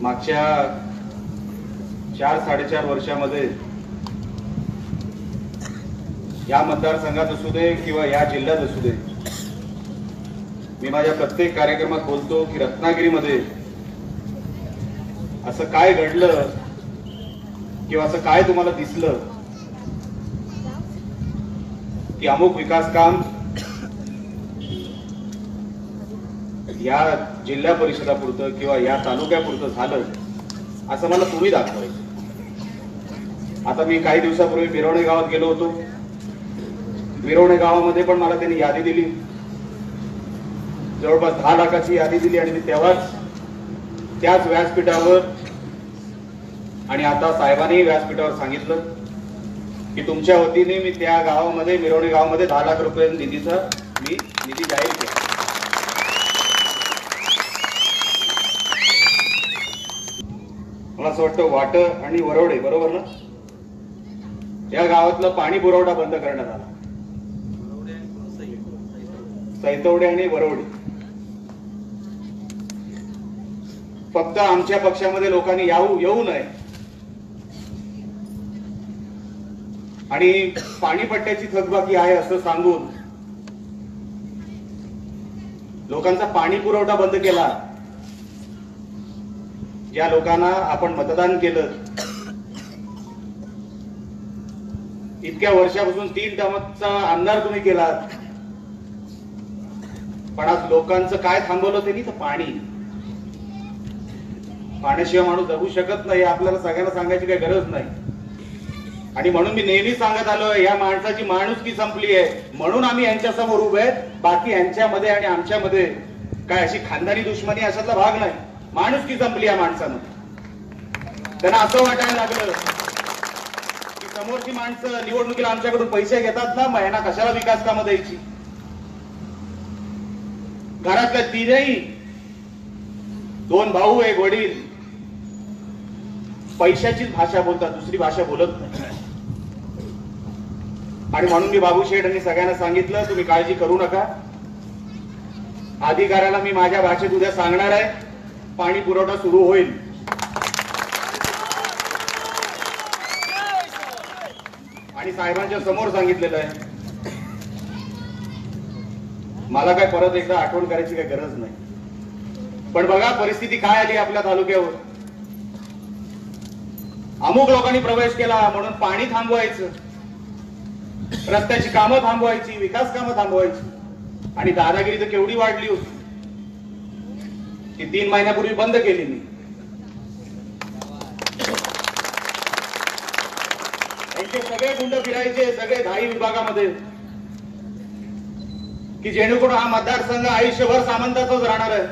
मागच्या चार साडेचार वर्षामध्ये या मतदारसंघात असू दे किंवा या जिल्ह्यात असू दे मी माझ्या प्रत्येक कार्यक्रमात बोलतो की रत्नागिरीमध्ये असं काय घडलं किंवा असं काय तुम्हाला दिसलं की अमुक विकास काम या जिल्हा परिषदापुरतं किंवा या तालुक्यापुरतं झालं असं मला तुम्ही दाखवायचं. आता मी काही दिवसापूर्वी बिरवणे गावात गेलो होतो. बिरवणे गावामध्ये पण मला त्यांनी यादी दिली. जवळपास दहा लाखाची यादी दिली आणि मी तेव्हाच त्याच व्यासपीठावर आणि आता साहेबांनी व्यासपीठावर सांगितलं की तुमच्या वतीने मी त्या गावामध्ये मिरवणे गावामध्ये दहा लाख रुपये निधीचा मी निधी जाहीर असं वाटतं वाट आणि वरवडे बरोबर ना? या गावातला पाणी पुरवठा बंद करण्यात आला. सैतवडे आणि वरवडे. फक्त आमच्या पक्षामध्ये लोकांनी याऊ येऊ नये. आणि पाणीपट्ट्याची थकबाकी आहे असं सांगून लोकांचा पाणी पुरवठा बंद केला. ज्या लोकांना आपण मतदान केलं इतक्या वर्षापासून तीन टर्मचा आमदार तुम्ही केलात. पण आज लोकांचं काय थांबवलं त्यांनी तर पाणी. पाण्याशिवाय माणूस जगू शकत नाही आपल्याला सगळ्यांना सांगायची काही गरज नाही. आणि म्हणून मी नेहमी सांगत आलोय या माणसाची माणुसकी संपली आहे. म्हणून आम्ही यांच्या समोर उभे आहेत. बाकी यांच्यामध्ये आणि आमच्यामध्ये काय अशी खानदानी दुश्मनी अशातला भाग नाही. माणुसकी संपली या माणसानं. त्यांना असं वाटायला लागलं की समोरची माणसं निवडणुकीला आमच्याकडून पैसे घेतात ना मग यांना कशाला विकास कामं द्यायची? घरातल्या तीनही दोन भाऊ एक वडील पैशाचीच भाषा बोलतात दुसरी भाषा बोलत नाही. आणि म्हणून मी बाबू शेठ यांनी सगळ्यांना सांगितलं तुम्ही काळजी करू नका. अधिकाऱ्याला मी माझ्या भाषेत उद्या सांगणार आहे. पाणी पुरवठा सुरू होईल. आणि साहेबांच्या समोर सांगितलेलं आहे. मला काय परत एकदा आठवण करायची काही गरज नाही. पण बघा परिस्थिती काय आली आपल्या तालुक्यावर? अमुक लोकांनी प्रवेश केला म्हणून पाणी थांबवायचं. रस्त्याची कामं थांबवायची विकास कामं थांबवायची. आणि दादागिरी तर केवढी वाढली होती. ती तीन महिन्यापूर्वी बंद केली मी. यांचे सगळे गुंड फिरायचे सगळे धाई विभागामध्ये. की जेणेकरून हा मतदारसंघ आयुष्यभर सामंताचाच राहणार आहे.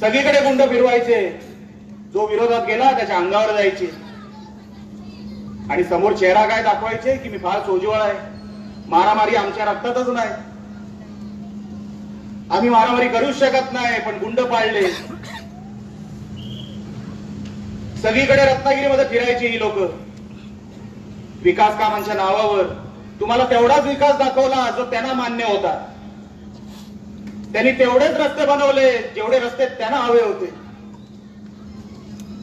सगळीकडे गुंड फिरवायचे. जो विरोधात गेला त्याच्या अंगावर जायचे. आणि समोर चेहरा काय दाखवायचे की मी फार सोजवळ आहे. मारामारी आमच्या रक्तातच नाही. आम्ही मारामारी करूच शकत नाही पण गुंड पाळले. सगळीकडे रत्नागिरीमध्ये फिरायची ही लोक. विकास कामांच्या नावावर. तुम्हाला तेवढाच विकास दाखवला जो त्यांना मान्य होता. त्यांनी तेवढेच रस्ते बनवले जेवढे रस्ते त्यांना हवे होते.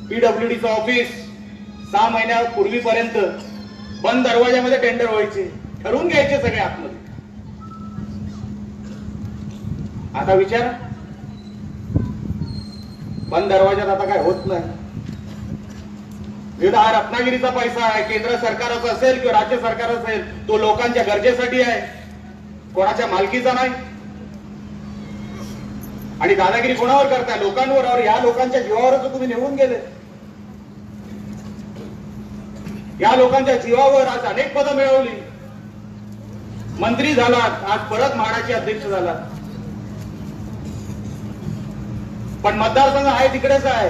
पीडब्ल्यूडीचं ऑफिस सहा महिन्यापूर्वीपर्यंत बंद दरवाज्यामध्ये टेंडर व्हायचे. ठरवून घ्यायचे सगळे आतमध्ये. आता विचार. पण दरवाज्यात आता काय होत नाही. विविध हा रत्नागिरीचा पैसा आहे केंद्र सरकारचा असेल किंवा राज्य सरकार असेल तो लोकांच्या गरजेसाठी आहे. कोणाच्या मालकीचा नाही. आणि दादागिरी कोणावर करताय? लोकांवर और या लोकांच्या जीवावरच तुम्ही निवडून गेले. या लोकांच्या जीवावर आज अनेक पदं मिळवली. मंत्री झालात आज परत म्हाडाचे अध्यक्ष झालात. पण मतदारसंघ आहे तिकडेच आहे.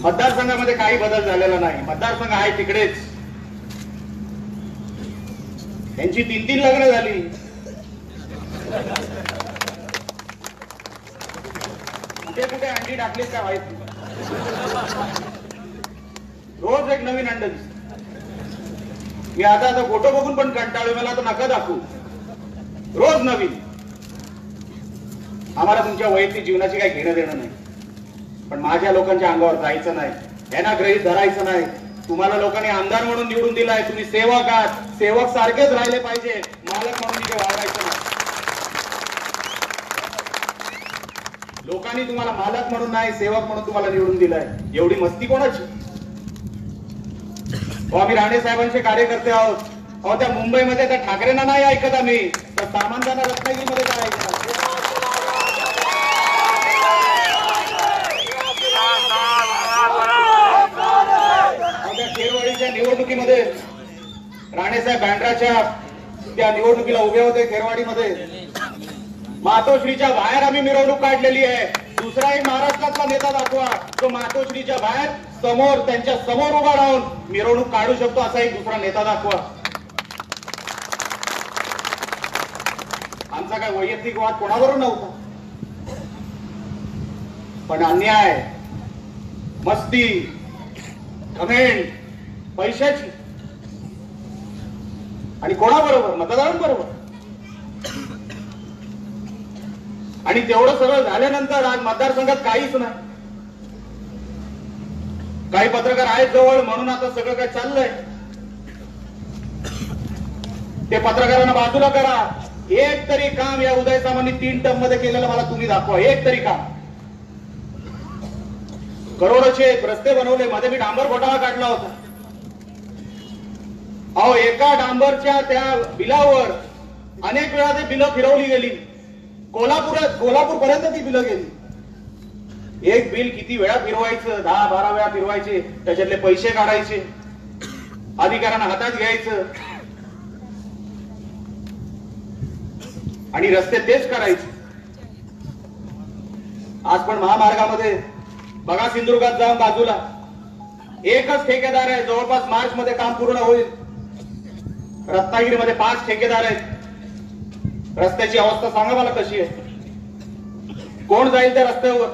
मतदारसंघामध्ये काही बदल झालेला नाही. मतदारसंघ आहे तिकडेच. यांची तीन तीन लग्न झाली. कुठे कुठे अंडी टाकली काय माहीत रोज एक नवीन अंड दिसत. मी आता आता फोटो बघून पण कंटाळू मला आता नका दाखवू. रोज नवीन. आम्हाला तुमच्या वैयक्तिक जीवनाची काही घेणं देणं नाही. पण माझ्या लोकांच्या अंगावर जायचं नाही. यांना ग्रहित धरायचं नाही. तुम्हाला लोकांनी आमदार म्हणून निवडून दिलाय. तुम्ही सेवक आहात. सेवक सारखेच राहिले पाहिजे. मालक म्हणून तिथे वागायचं नाही. लोकांनी तुम्हाला मालक म्हणून नाही सेवक म्हणून तुम्हाला निवडून दिलाय. एवढी मस्ती कोणाची? आम्ही राणे साहेबांचे कार्यकर्ते आहोत. अहो त्या मुंबईमध्ये त्या ठाकरेंना नाही ऐकत आम्ही. तर सामान्यांना रत्नागिरीमध्ये काय ऐकतात अहो, त्या खेरवाडीच्या निवडणुकीमध्ये राणेसाहेब बँड्राच्या त्या निवडणुकीला उभे होते खेरवाडीमध्ये. मातोश्रीच्या बाहेर आम्ही मिरवणूक काढलेली आहे. दुसराही महाराष्ट्रातला नेता दाखवा. तो मातोश्रीच्या बाहेर समोर त्यांच्यासमोर उभा राहून मिरवणूक काढू शकतो असा एक दुसरा नेता दाखवा. आमचा काय वैयक्तिक वाद कोणाबरोबर नव्हता? पण अन्याय मस्ती कमेंट पैशाची. आणि कोणाबरोबर? मतदारांबरोबर. आणि तेवढं सगळं झाल्यानंतर आज मतदारसंघात काहीच नाही. काही पत्रकार आहेत जवळ म्हणून आता सगळं काय चाललंय. ते पत्रकारांना बाजूला करा. एक तरी काम या उदय सामान्य तीन टर्ममध्ये केलेलं मला तुम्ही दाखवा. एक तरी काम. करोडोचे रस्ते बनवले. मध्ये मी डांबर घोटाळा काढला होता. अहो एका डांबरच्या त्या बिलावर अनेक वेळा ते बिलं फिरवली गेली. कोल्हापुरात कोल्हापूर पर्यंत ती बिलं गेली. एक बिल किती वेळा फिरवायचं? दहा बारा वेळा फिरवायचे. त्याच्यातले पैसे काढायचे. अधिकाऱ्यांना हातात घ्यायचं. आणि रस्ते तेच करायचे. आज पण महामार्गामध्ये बघा सिंधुदुर्गात जाऊन बाजूला. एकच ठेकेदार आहे जवळपास मार्च मध्ये काम पूर्ण होईल. रत्नागिरीमध्ये पाच ठेकेदार आहेत. रस्त्याची अवस्था सांगा मला कशी आहे? कोण जाईल त्या रस्त्यावर?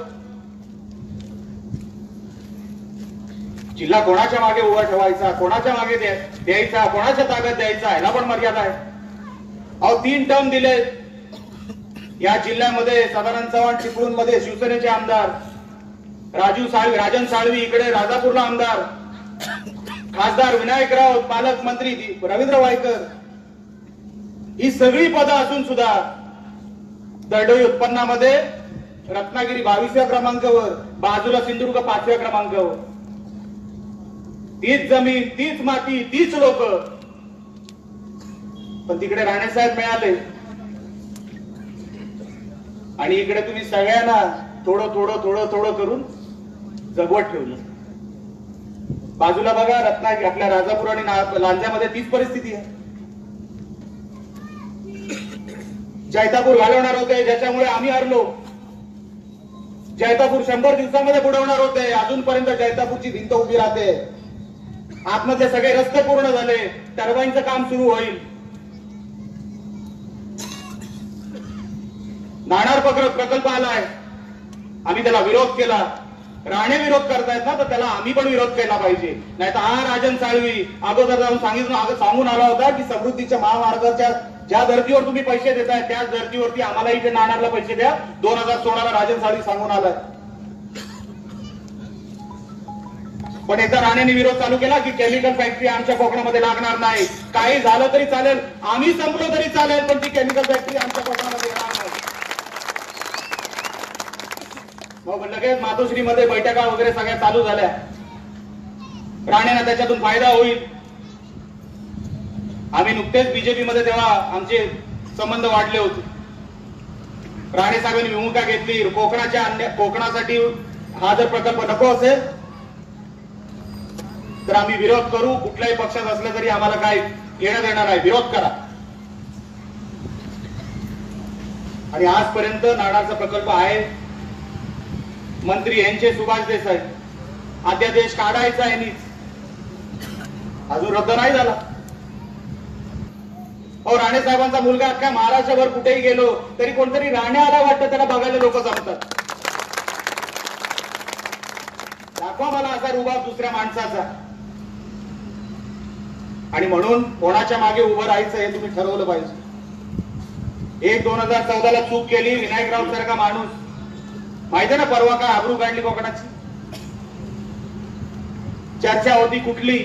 जिल्हा कोणाच्या मागे उभा ठेवायचा कोणाच्या मागे द्यायचा कोणाच्या ताब्यात द्यायचा ह्याला पण मर्यादा आहे. अहो तीन टर्म दिले. या जिल्ह्यामध्ये सदानंद चव्हाण चिपळूणमध्ये शिवसेनेचे आमदार राजू साळवी राजन साळवी इकडे राजापूरला आमदार. खासदार विनायक राऊत पालकमंत्री रवींद्र वायकर. ही सगळी पदं असून सुद्धा दरडोई उत्पन्नामध्ये रत्नागिरी बावीसव्या क्रमांकावर बाजूला सिंधुदुर्ग पाचव्या क्रमांकावर. तीच जमीन तीच माती तीच लोक. पण तिकडे राणेसाहेब मिळाले. आणि इकडे तुम्ही सगळ्यांना थोडं थोडं थोडं थोडं करून जगवत ठेवलं. बाजूला बघा रत्ना आपल्या राजापूर आणि लांजामध्ये तीच परिस्थिती आहे. जैतापूर घालवणार होते ज्याच्यामुळे आम्ही हरलो. जैतापूर शंभर दिवसामध्ये बुडवणार होते अजूनपर्यंत जैतापूरची भिंत उभी राहते. आतमधले सगळे रस्ते पूर्ण झाले टर्बाईनचं काम सुरू होईल. नाणार प्रकल्प आलाय. आम्ही त्याला विरोध केला. राणे विरोध करतायत ना तर त्याला आम्ही पण विरोध केला पाहिजे. नाही तर हा राजन साळवी अगोदर जाऊन सांगितलं सांगून आला होता की समृद्धीच्या महामार्गाच्या ज्या धर्तीवर तुम्ही पैसे देताय त्याच धर्तीवरती आम्हाला इथे नाणारला पैसे द्या. दोन हजार सोळाला राजन साळवी सांगून आलाय. पण एकदा राणेने विरोध चालू केला की केमिकल फॅक्टरी आमच्या कोकणामध्ये लागणार नाही. काही झालं तरी चालेल आम्ही संपलो तरी चालेल पण ती केमिकल फॅक्टरी आमच्या कोकणामध्ये येणार नाही मग लगेच मातोश्रीमध्ये बैठका वगैरे सगळ्या चालू झाल्या. राणेंना त्याच्यातून फायदा होईल. आम्ही नुकतेच बीजेपी मध्ये तेव्हा आमचे संबंध वाढले होते. राणे साहेबांनी भूमिका घेतली कोकणाच्या अन्य कोकणासाठी हा जर प्रकल्प नको असेल तर आम्ही विरोध करू. कुठल्याही पक्षात असलं तरी आम्हाला काय येणं देणार नाही. विरोध करा. आणि आजपर्यंत नाणारचा प्रकल्प आहे. मंत्री यांचे सुभाष देसाई. अध्यादेश काढायचा आहे नीच अजून रद्द नाही झाला. अहो राणे साहेबांचा मुलगा अख्ख्या महाराष्ट्रभर कुठेही गेलो तरी कोणतरी राणे आला वाटतं त्याला बघायला लोक जमतात. दाखवा मला असा रुबाब दुसऱ्या माणसाचा. आणि म्हणून कोणाच्या मागे उभं राहायचं हे तुम्ही ठरवलं पाहिजे. एक दोन हजार चौदाला चूक केली विनायकराव सारखा माणूस. माहिती ना परवा काय आबरू काढली कोकणाची? चर्चा होती कुठली?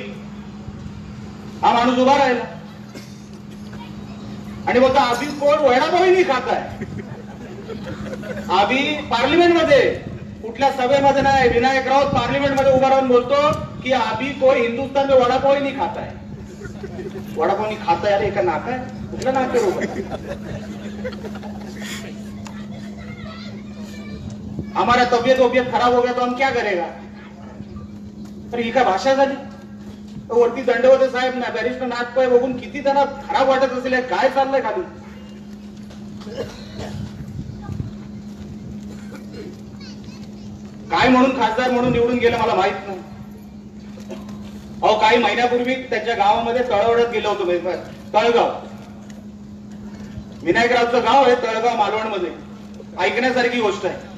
हा माणूस उभा राहिला. आणि बोलतो आभी कोण वडापावही खात आहे आभी पार्लिमेंटमध्ये कुठल्या सभेमध्ये नाही विनायक राऊत पार्लिमेंटमध्ये उभा राहून बोलतो की आभी कोण हिंदुस्तान में वडापाव ही खात आहे वडापाव नहीं खाता अरे एका नाका आहे कुठलं नाक हमारा तबियत वबियत खराब हो गया तो हम क्या करेगा? तर ही काय भाषा झाली. तर वरती दंडवते साहेब ना बॅरिस्टर पाय बघून किती त्यांना खराब वाटत असेल काय चाललंय खाली. काय म्हणून खासदार म्हणून निवडून गेलं मला माहीत नाही. अहो काही महिन्यापूर्वी त्याच्या गावामध्ये तळवडत गेलो होतो तळगाव. विनायकरावचं गाव आहे तळगाव मालवणमध्ये ऐकण्यासारखी गोष्ट आहे.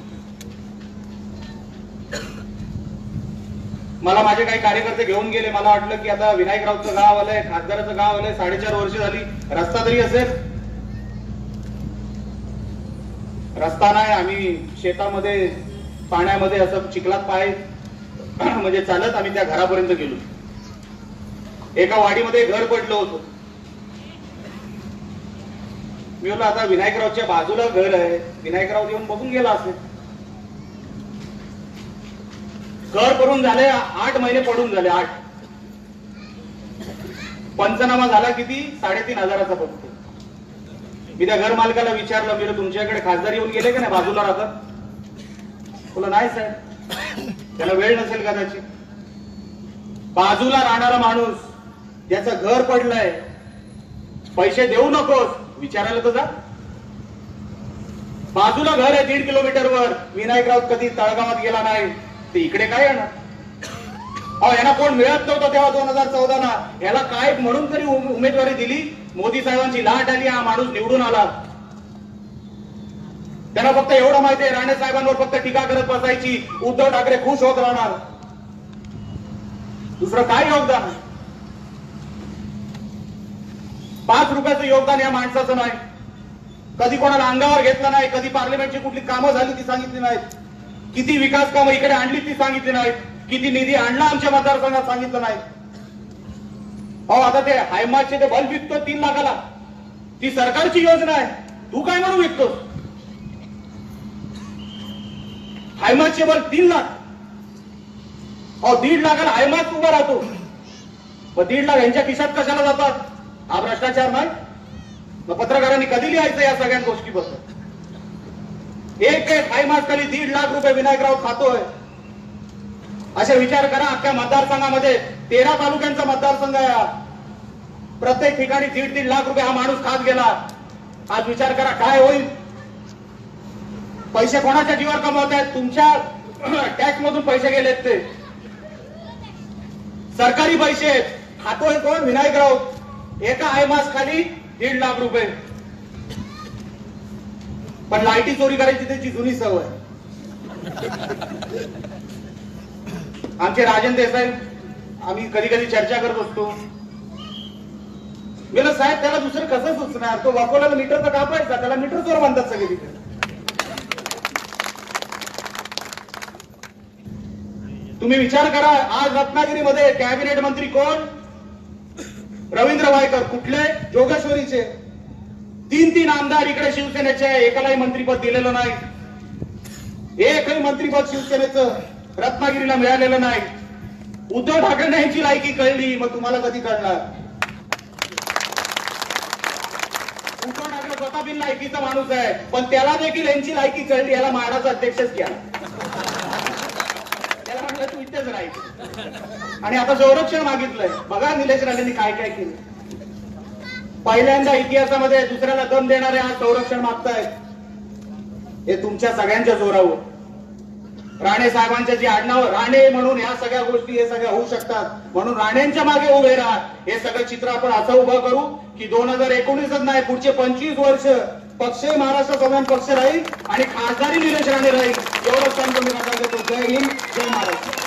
मला माझे काही कार्यकर्ते घेऊन गेले. मला वाटलं की आता विनायकरावचं गाव आलंय खासदाराचं गाव आलंय साडेचार वर्ष झाली. रस्ता तरी असेल. रस्ता नाही आम्ही शेतामध्ये पाण्यामध्ये असं चिखलात पाय म्हणजे चालत आम्ही त्या घरापर्यंत गेलो. एका वाडीमध्ये घर पडलं होतं. मी म्हणलं आता विनायकरावच्या बाजूला घर आहे. विनायकराव येऊन बघून गेला असेल. घर करून झाले आठ महिने पडून झाले आठ. पंचनामा झाला किती? साडेतीन हजाराचा फक्त. मी त्या घर मालकाला विचारलं मी तुमच्याकडे खासदार येऊन गेले का नाही बाजूला राहतात? बोला नाही साहेब. त्याला वेळ नसेल कदाचित. बाजूला राहणारा माणूस ज्याचं घर पडलंय. पैसे देऊ नकोस. विचारायला तर जा. बाजूला घर आहे दीड किलोमीटरवर. विनायकराव कधी तळगावात गेला नाही. ते इकडे काय येणार? अहो यांना कोण मिळत नव्हतं तेव्हा दोन हजार चौदा ना याला काय म्हणून तरी उमेदवारी दिली? मोदी साहेबांची लाट आली हा माणूस निवडून आला. त्यांना फक्त एवढं माहिती आहे राणे साहेबांवर फक्त टीका करत बसायची. उद्धव ठाकरे खुश होत राहणार. दुसरं काय योगदान पाच रुपयाचं योगदान या माणसाचं नाही. कधी कोणाला अंगावर घेतलं नाही कधी पार्लमेंटची कुठली कामं झाली ती सांगितली नाहीत. किती विकास कामं इकडे आणली ती सांगितली नाहीत. किती निधी आणला आमच्या मतदारसंघात सांगितलं नाही अहो आता ते हायमाचे ते बल्ब विकतो तीन लाखाला. ती सरकारची योजना आहे. तू काय म्हणून विकतोस? हायमाचे बल्ब तीन लाख. अहो दीड लाखाला हायमाच उभा राहतो. मग दीड लाख यांच्या खिशात कशाला जातात? हा भ्रष्टाचार नाही? मग पत्रकारांनी कधी लिहायचं या सगळ्या गोष्टीबद्दल? एक एक हायमास खाली दीड लाख रुपये विनायकराव खातोय. असे विचार करा अख्ख्या मतदारसंघामध्ये. तेरा तालुक्यांचा मतदारसंघ आहे प्रत्येक ठिकाणी दीड दीड लाख रुपये हा माणूस खात गेला. आज विचार करा काय होईल? पैसे कोणाच्या जीवावर कमवत आहेत? तुमच्या टॅक्स मधून पैसे गेलेत ते. सरकारी पैसे आहेत. खातोय कोण? विनायकराव. एका आयमास खाली दीड लाख रुपये. पण लाईटी चोरी करायची त्याची जुनी सवय. आमचे राजन देसाई आम्ही कधी कधी चर्चा करत असतो. गेलं साहेब त्याला दुसरं कसं सुचणार? तो वाकोल्याला मीटरचा कापायचा त्याला मीटर चोर म्हणतात सगळे तिथे तुम्ही विचार करा आज रत्नागिरीमध्ये कॅबिनेट मंत्री कोण? रवींद्र वायकर कुठले? जोगेश्वरीचे. तीन तीन आमदार इकडे शिवसेनेचे एकालाही मंत्रीपद दिलेलं नाही. एकही मंत्रीपद शिवसेनेचं रत्नागिरीला मिळालेलं नाही. उद्धव ठाकरे यांची लायकी कळली. मग तुम्हाला कधी कळणार? उद्धव ठाकरे स्वतः बिन लायकीचा माणूस आहे. पण त्याला देखील यांची लायकी कळली. याला महाराज अध्यक्षच केला त्याला म्हटलं तू इथेच राहील आणि आता संरक्षण मागितलंय. बघा निलेश राणेंनी काय काय केलं. पहिल्यांदा इतिहासामध्ये दुसऱ्याला दम देणारे आज संरक्षण मागतायत हे तुमच्या सगळ्यांच्या जोरावर. राणे साहेबांच्या जी आडनाव राणे म्हणून ह्या सगळ्या गोष्टी हे सगळ्या होऊ शकतात. म्हणून राणेंच्या मागे उभे राहा. हे सगळं चित्र आपण असं उभं करू की दोन हजार एकोणीसच नाही पुढचे पंचवीस वर्ष पक्ष महाराष्ट्र प्रधान पक्ष राहील आणि खासदारी निलेश राणे राहील. एवढं सांगतो मी माझा देतो जय हिंद जय महाराष्ट्र.